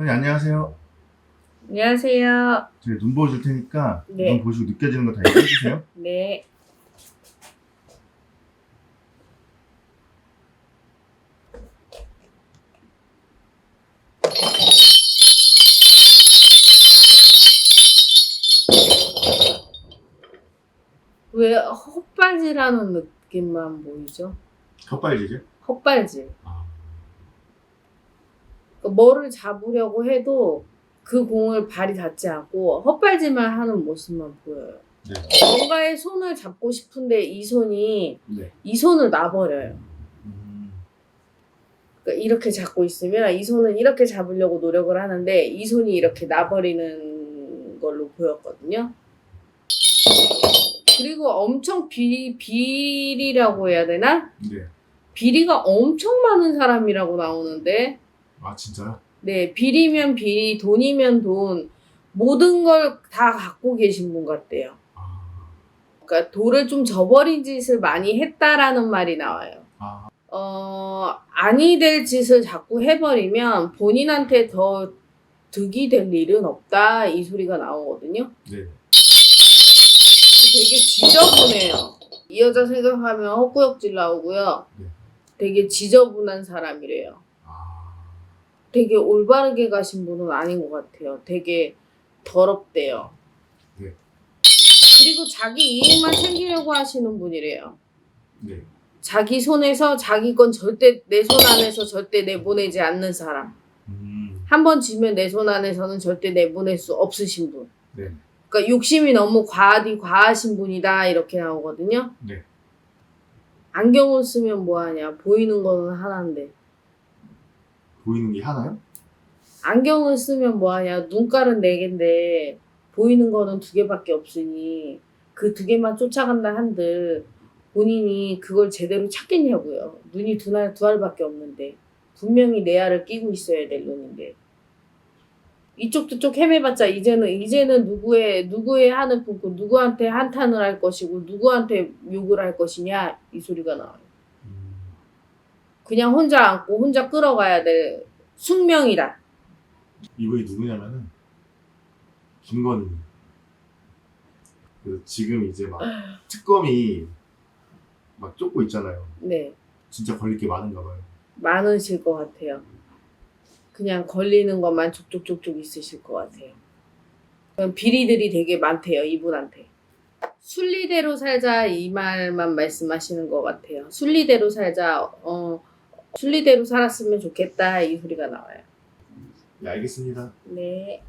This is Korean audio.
언니 안녕하세요. 안녕하세요. 제가 눈 보여줄 테니까 네. 눈 보시고 느껴지는 거 다 얘기해 주세요. 네. 왜 헛발질하는 느낌만 보이죠? 헛발질이요? 헛발질. 아. 그러니까 뭐를 잡으려고 해도 그 공을 발이 닿지 않고 헛발질만 하는 모습만 보여요. 네. 뭔가의 손을 잡고 싶은데 이 손이 네. 이 손을 놔버려요. 음, 그러니까 이렇게 잡고 있으면 이 손은 이렇게 잡으려고 노력을 하는데 이 손이 이렇게 놔버리는 걸로 보였거든요. 그리고 엄청 비, 비리라고 해야 되나? 네. 비리가 엄청 많은 사람이라고 나오는데 아 진짜요? 네, 비리면 비리, 돈이면 돈, 모든 걸 다 갖고 계신 분 같대요. 아. 그러니까 돌을 좀 저버린 짓을 많이 했다라는 말이 나와요. 아. 어, 아니 될 짓을 자꾸 해버리면 본인한테 더 득이 될 일은 없다 이 소리가 나오거든요. 네. 되게 지저분해요. 이 여자 생각하면 헛구역질 나오고요. 네. 되게 지저분한 사람이래요. 아. 되게 올바르게 가신 분은 아닌 것 같아요. 되게 더럽대요. 네. 그리고 자기 이익만 챙기려고 하시는 분이래요. 네. 자기 손에서 자기 건 절대 내 손 안에서 절대 내보내지 않는 사람. 음. 한번 쥐면 내 손 안에서는 절대 내보낼 수 없으신 분. 네. 그러니까 욕심이 너무 과하디 과하신 분이다 이렇게 나오거든요. 네. 안경을 쓰면 뭐하냐 보이는 거는 하나인데 보이는 게 하나요? 안경을 쓰면 뭐하냐 눈깔은 네 개인데 보이는 거는 두 개밖에 없으니 그 두 개만 쫓아간다 한들 본인이 그걸 제대로 찾겠냐고요. 눈이 두 알, 두 알밖에 없는데 분명히 내 알을 끼고 있어야 될 눈인데 이쪽 저쪽 헤매봤자 이제는 이제는 누구의 누구의 한을 품고 누구한테 한탄을 할 것이고 누구한테 욕을 할 것이냐 이 소리가 나와요. 음. 그냥 혼자 안고 혼자 끌어가야 될 숙명이다. 이분이 누구냐면은 김건희. 그 지금 이제 막 특검이 막 쫓고 있잖아요. 네. 진짜 걸릴 게 많은가 봐요. 많으실 것 같아요. 그냥 걸리는 것만 족족족족 있으실 것 같아요. 비리들이 되게 많대요, 이분한테. 순리대로 살자 이 말만 말씀하시는 것 같아요. 순리대로 살자, 어, 순리대로 살았으면 좋겠다 이 소리가 나와요. 네 알겠습니다. 네.